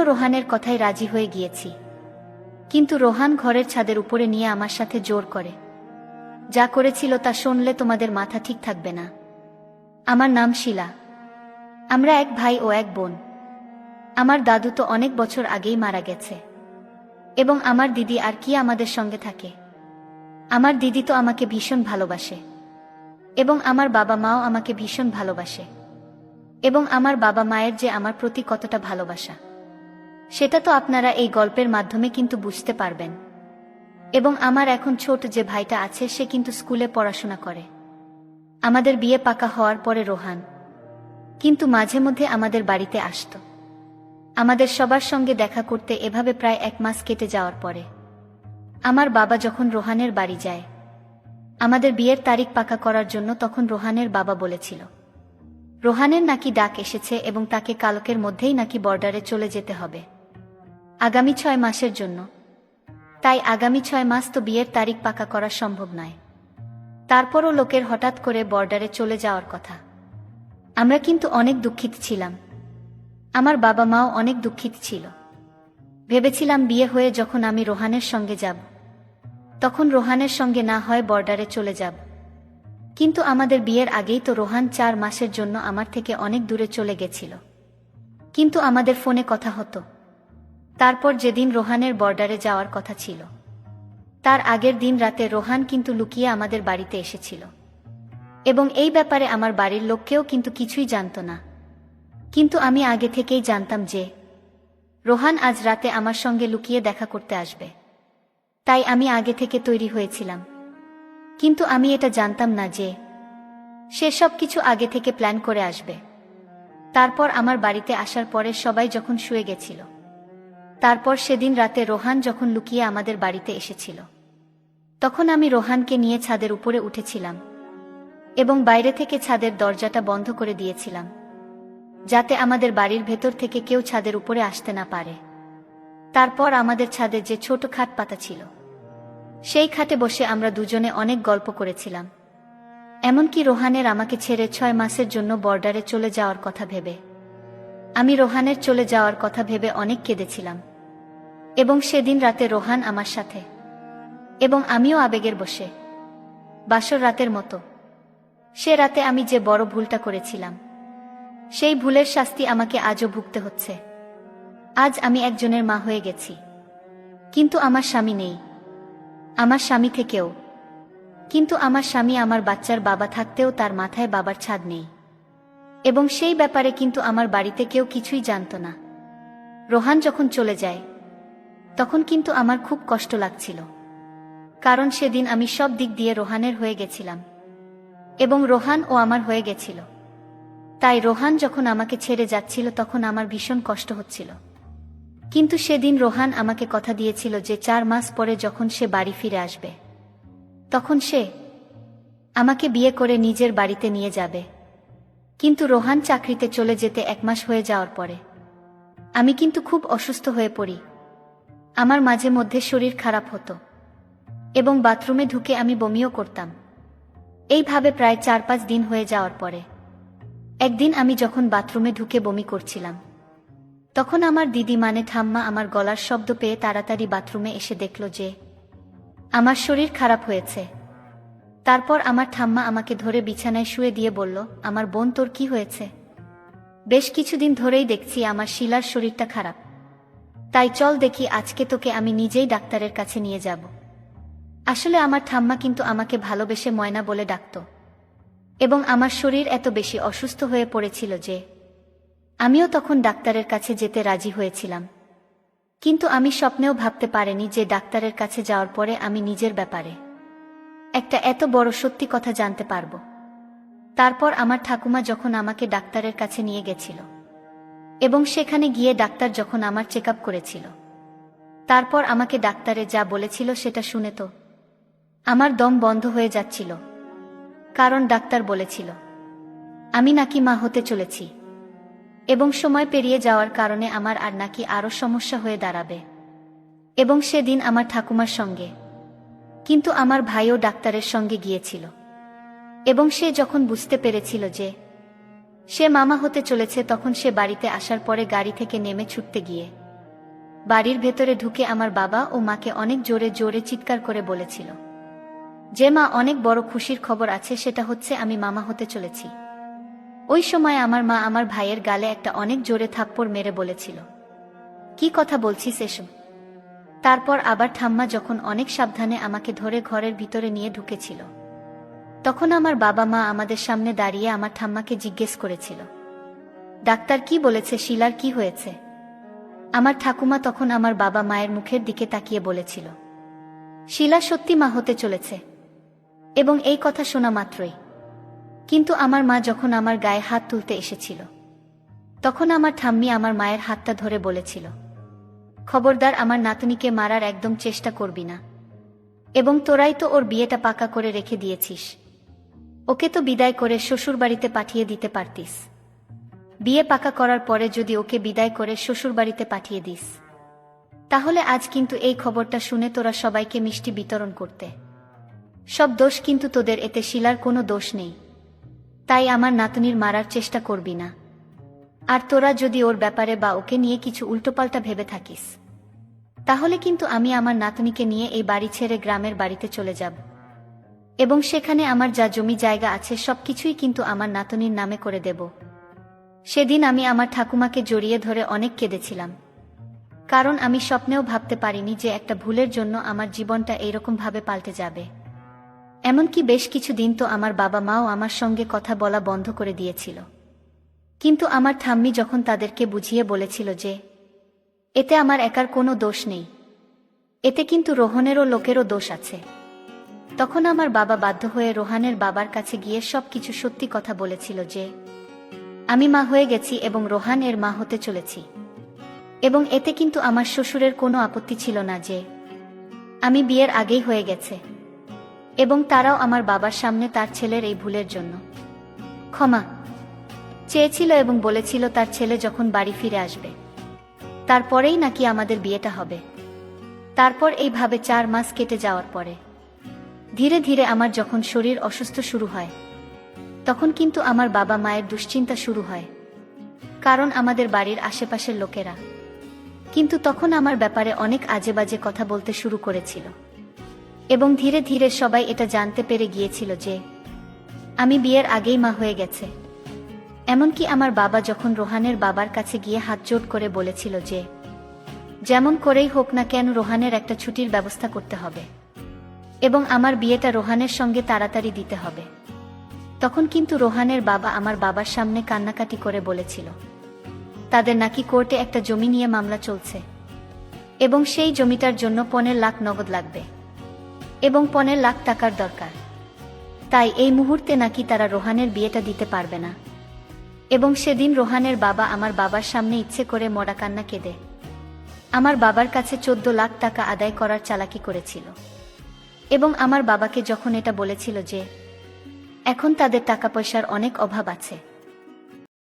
আমিও রোহানের কথায় রাজি হয়ে গিয়েছি। কিন্তু রোহান ঘরের ছাদের উপরে নিয়ে আমার সাথে জোর করে। যা করেছিল তা শুনলে তোমাদের মাথা ঠিক থাকবে না। আমার নাম শিলা। আমরা এক ভাই ও এক বোন। আমার দাদু তো অনেক বছর আগেই মারা গেছে। এবং আমার দিদি আর কি আমাদের সঙ্গে থাকে। আমার দিদি তো আমাকে ভীষণ ভালোবাসে। এবং আমার বাবা মাও আমাকে ভীষণ ভালোবাসে। এবং আমার বাবা মায়ের যে আমার প্রতি কতটা ভালোবাসা। সেটা তো আপনারা এই গল্পের মাধ্যমে কিন্তু বুঝতে পারবেন। এবং আমার এখন ছোট যে ভাইটা আছে, সে কিন্তু স্কুলে পড়াশোনা করে। আমাদের বিয়ে পাকা হওয়ার পরে রোহান। কিন্তু মাঝে মধ্যে আমাদের বাড়িতে আসতো। আমাদের সবার সঙ্গে দেখা করতে এভাবে প্রায় এক মাস কেটে যাওয়ার পরে। আমার বাবা যখন রোহানের বাড়ি যায়, আমাদের বিয়ের তারিখ পাকা করার জন্য তখন রোহানের বাবা বলেছিল। রোহানের নাকি ডাক এসেছে এবং তাকে কালকের মধ্যেই নাকি বর্ডারে চলে যেতে হবে। আগামী ছয় মাসের জন্য। তাই আগামী ছয় মাস তো বিয়ের তারিখ পাকা করা সম্ভব নয়। তারপরও লোকের হঠাৎ করে বর্ডারে চলে যাওয়ার কথা। আমরা কিন্তু অনেক দুঃখিত ছিলাম। আমার বাবা মাও অনেক দুঃখিত ছিল। ভেবেছিলাম বিয়ে হয়ে যখন আমি রোহানের সঙ্গে যাব, তখন রোহানের সঙ্গে না হয় বর্ডারে চলে যাব। কিন্তু আমাদের বিয়ের আগেই তো রোহান চার মাসের জন্য আমার থেকে অনেক দূরে চলে গেছিল। কিন্তু আমাদের ফোনে কথা হতো। তারপর যেদিন রোহানের বর্ডারে যাওয়ার কথা ছিল, তার আগের দিন রাতে রোহান কিন্তু লুকিয়ে আমাদের বাড়িতে এসেছিল। এবং এই ব্যাপারে আমার বাড়ির লোককেও কিন্তু কিছুই জানতো না। কিন্তু আমি আগে থেকেই জানতাম যে, রোহান আজ রাতে আমার সঙ্গে লুকিয়ে দেখা করতে আসবে। তাই আমি আগে থেকে তৈরি হয়েছিলাম। কিন্তু আমি এটা জানতাম না যে, সে সব কিছু আগে থেকে প্ল্যান করে আসবে। তারপর আমার বাড়িতে আসার পরে সবাই যখন শুয়ে গেছিল তারপর সেদিন রাতে রোহান যখন লুকিয়ে আমাদের বাড়িতে এসেছিল। তখন আমি রোহানকে নিয়ে ছাদের উপরে উঠেছিলাম এবং বাইরে থেকে ছাদের দরজাটা বন্ধ করে দিয়েছিলাম, যাতে আমাদের বাড়ির ভেতর থেকে কেউ ছাদের উপরে আসতে না পারে। তারপর আমাদের ছাদের যে ছোট খাট পাতা ছিল, সেই খাটে বসে আমরা দুজনে অনেক গল্প করেছিলাম। এমনকি রোহানের আমাকে ছেড়ে ছয় মাসের জন্য বর্ডারে চলে যাওয়ার কথা ভেবে, আমি রোহানের চলে যাওয়ার কথা ভেবে অনেক কেঁদেছিলাম। এবং সেদিন রাতে রোহান আমার সাথে। এবং আমিও আবেগের বসে। বাসর রাতের মতো। সে রাতে আমি যে বড় ভুলটা করেছিলাম, সেই ভুলের শাস্তি আমাকে আজও ভুগতে হচ্ছে। আজ আমি একজনের মা হয়ে গেছি। কিন্তু আমার স্বামী নেই। আমার স্বামী থেকেও। কিন্তু আমার স্বামী আমার বাচ্চার বাবা থাকতেও তার মাথায় বাবার ছাদ নেই। এবং সেই ব্যাপারে কিন্তু আমার বাড়িতে কেউ কিছুই জানত না। রোহান যখন চলে যায় তখন কিন্তু আমার খুব কষ্ট লাগছিল। কারণ সেদিন আমি সব দিক দিয়ে রোহানের হয়ে গেছিলাম। এবং রোহান ও আমার হয়ে গেছিল। তাই রোহান যখন আমাকে ছেড়ে যাচ্ছিল তখন আমার ভীষণ কষ্ট হচ্ছিল। কিন্তু সেদিন রোহান আমাকে কথা দিয়েছিল যে চার মাস পরে যখন সে বাড়ি ফিরে আসবে, তখন সে আমাকে বিয়ে করে নিজের বাড়িতে নিয়ে যাবে। কিন্তু রোহান চাকরিতে চলে যেতে এক মাস হয়ে যাওয়ার পরে, আমি কিন্তু খুব অসুস্থ হয়ে পড়ি। আমার মাঝে মধ্যে শরীর খারাপ হতো, এবং বাথরুমে ঢুকে আমি বমিও করতাম। এইভাবে প্রায় চার পাঁচ দিন হয়ে যাওয়ার পরে, একদিন আমি যখন বাথরুমে ঢুকে বমি করছিলাম, তখন আমার দিদি মানে ঠাম্মা আমার গলার শব্দ পেয়ে তাড়াতাড়ি বাথরুমে এসে দেখল যে, আমার শরীর খারাপ হয়েছে। তারপর আমার ঠাম্মা আমাকে ধরে বিছানায় শুয়ে দিয়ে বলল, আমার বোন, তোর কি হয়েছে? বেশ কিছুদিন ধরেই দেখছি আমার শিলার শরীরটা খারাপ। তাই চল দেখি আজকে তোকে আমি নিজেই ডাক্তারের কাছে নিয়ে যাব। আসলে আমার ঠাম্মা কিন্তু আমাকে ভালোবেসে ময়না বলে ডাকত। এবং আমার শরীর এত বেশি অসুস্থ হয়ে পড়েছিল যে, আমিও তখন ডাক্তারের কাছে যেতে রাজি হয়েছিলাম। কিন্তু আমি স্বপ্নেও ভাবতে পারিনি যে ডাক্তারের কাছে যাওয়ার পরে আমি নিজের ব্যাপারে একটা এত বড় সত্যি কথা জানতে পারব। তারপর আমার ঠাকুমা যখন আমাকে ডাক্তারের কাছে নিয়ে গেছিল। এবং সেখানে গিয়ে ডাক্তার যখন আমার চেক করেছিল। তারপর আমাকে ডাক্তারে যা বলেছিল সেটা শুনে তো আমার দম বন্ধ হয়ে যাচ্ছিল। কারণ ডাক্তার বলেছিল, আমি নাকি মা হতে চলেছি এবং সময় পেরিয়ে যাওয়ার কারণে আমার আর নাকি আরও সমস্যা হয়ে দাঁড়াবে এবং সেদিন আমার ঠাকুমার সঙ্গে। কিন্তু আমার ভাইও ডাক্তারের সঙ্গে গিয়েছিল এবং সে যখন বুঝতে পেরেছিল যে সে মামা হতে চলেছে তখন সে বাড়িতে আসার পরে গাড়ি থেকে নেমে ছুটতে গিয়ে। বাড়ির ভেতরে ঢুকে আমার বাবা ও মাকে অনেক জোরে জোরে চিৎকার করে বলেছিল। যে মা অনেক বড় খুশির খবর আছে সেটা হচ্ছে আমি মামা হতে চলেছি। ওই সময় আমার মা আমার ভাইয়ের গালে একটা অনেক জোরে থাপ্পড় মেরে বলেছিল। কি কথা বলছিস এসব? তারপর আবার ঠাম্মা যখন অনেক সাবধানে আমাকে ধরে ঘরের ভিতরে নিয়ে ঢুকেছিল। তখন আমার বাবা মা আমাদের সামনে দাঁড়িয়ে আমার ঠাম্মাকে জিজ্ঞেস করেছিল। ডাক্তার কি বলেছে, শিলার কি হয়েছে? আমার ঠাকুমা তখন আমার বাবা মায়ের মুখের দিকে তাকিয়ে বলেছিল, শিলা সত্যি মা হতে চলেছে, এবং এই কথা শোনা মাত্রই। কিন্তু আমার মা যখন আমার গায়ে হাত তুলতে এসেছিল, তখন আমার ঠাম্মি আমার মায়ের হাতটা ধরে বলেছিল, খবরদার, আমার নাতনিকে মারার একদম চেষ্টা করবি না, এবং তোরাই তো ওর বিয়েটা পাকা করে রেখে দিয়েছিস। ওকে তো বিদায় করে শ্বশুরবাড়িতে পাঠিয়ে দিতে পারতিস। বিয়ে পাকা করার পরে যদি ওকে বিদায় করে শ্বশুরবাড়িতে পাঠিয়ে দিস। তাহলে আজ কিন্তু এই খবরটা শুনে তোরা সবাইকে মিষ্টি বিতরণ করতে। সব দোষ কিন্তু তোদের, এতে শিলার কোনো দোষ নেই। তাই আমার নাতনির মারার চেষ্টা করবি না। আর তোরা যদি ওর ব্যাপারে বা ওকে নিয়ে কিছু উল্টোপাল্টা ভেবে থাকিস। তাহলে কিন্তু আমি আমার নাতনিকে নিয়ে এই বাড়ি ছেড়ে গ্রামের বাড়িতে চলে যাব। এবং সেখানে আমার যা জমি জায়গা আছে সবকিছুই কিন্তু আমার নাতনির নামে করে দেব। সেদিন আমি আমার ঠাকুমাকে জড়িয়ে ধরে অনেক কেঁদেছিলাম। কারণ আমি স্বপ্নেও ভাবতে পারিনি যে একটা ভুলের জন্য আমার জীবনটা এইরকম ভাবে পাল্টে যাবে। এমনকি বেশ কিছু দিন তো আমার বাবা মাও আমার সঙ্গে কথা বলা বন্ধ করে দিয়েছিল। কিন্তু আমার ঠাম্মি যখন তাদেরকে বুঝিয়ে বলেছিল যে, এতে আমার একার কোনো দোষ নেই। এতে কিন্তু রোহনেরও লোকেরও দোষ আছে। তখন আমার বাবা বাধ্য হয়ে রোহানের বাবার কাছে গিয়ে সব কিছু সত্যি কথা বলেছিল যে, আমি মা হয়ে গেছি এবং রোহান এর মা হতে চলেছি। এবং এতে কিন্তু আমার শ্বশুরের কোনো আপত্তি ছিল না যে, আমি বিয়ের আগেই হয়ে গেছে। এবং তারাও আমার বাবার সামনে তার ছেলের এই ভুলের জন্য। ক্ষমা। চেয়েছিল এবং বলেছিল তার ছেলে যখন বাড়ি ফিরে আসবে। তারপরেই নাকি আমাদের বিয়েটা হবে। তারপর এইভাবে চার মাস কেটে যাওয়ার পরে। ধীরে ধীরে আমার যখন শরীর অসুস্থ শুরু হয়, তখন কিন্তু আমার বাবা মায়ের দুশ্চিন্তা শুরু হয়, কারণ আমাদের বাড়ির আশেপাশের লোকেরা। কিন্তু তখন আমার ব্যাপারে অনেক আজে বাজে কথা বলতে শুরু করেছিল এবং ধীরে ধীরে সবাই এটা জানতে পেরে গিয়েছিল যে, আমি বিয়ের আগেই মা হয়ে গেছে। এমনকি আমার বাবা যখন রোহানের বাবার কাছে গিয়ে হাত জোট করে বলেছিল যে, যেমন করেই হোক না কেন রোহানের একটা ছুটির ব্যবস্থা করতে হবে। এবং আমার বিয়েটা রোহানের সঙ্গে তাড়াতাড়ি দিতে হবে। তখন কিন্তু রোহানের বাবা আমার বাবার সামনে কান্নাকাটি করে বলেছিল, তাদের নাকি কোর্টে একটা জমি নিয়ে মামলা চলছে, এবং সেই জমিটার জন্য পনেরো লাখ নগদ লাগবে, এবং পনেরো লাখ টাকার দরকার। তাই এই মুহূর্তে নাকি তারা রোহানের বিয়েটা দিতে পারবে না। এবং সেদিন রোহানের বাবা আমার বাবার সামনে ইচ্ছে করে মরা কান্না কেঁদে, আমার বাবার কাছে চোদ্দ লাখ টাকা আদায় করার চালাকি করেছিল। এবং আমার বাবাকে যখন এটা বলেছিল যে এখন তাদের টাকা পয়সার অনেক অভাব আছে।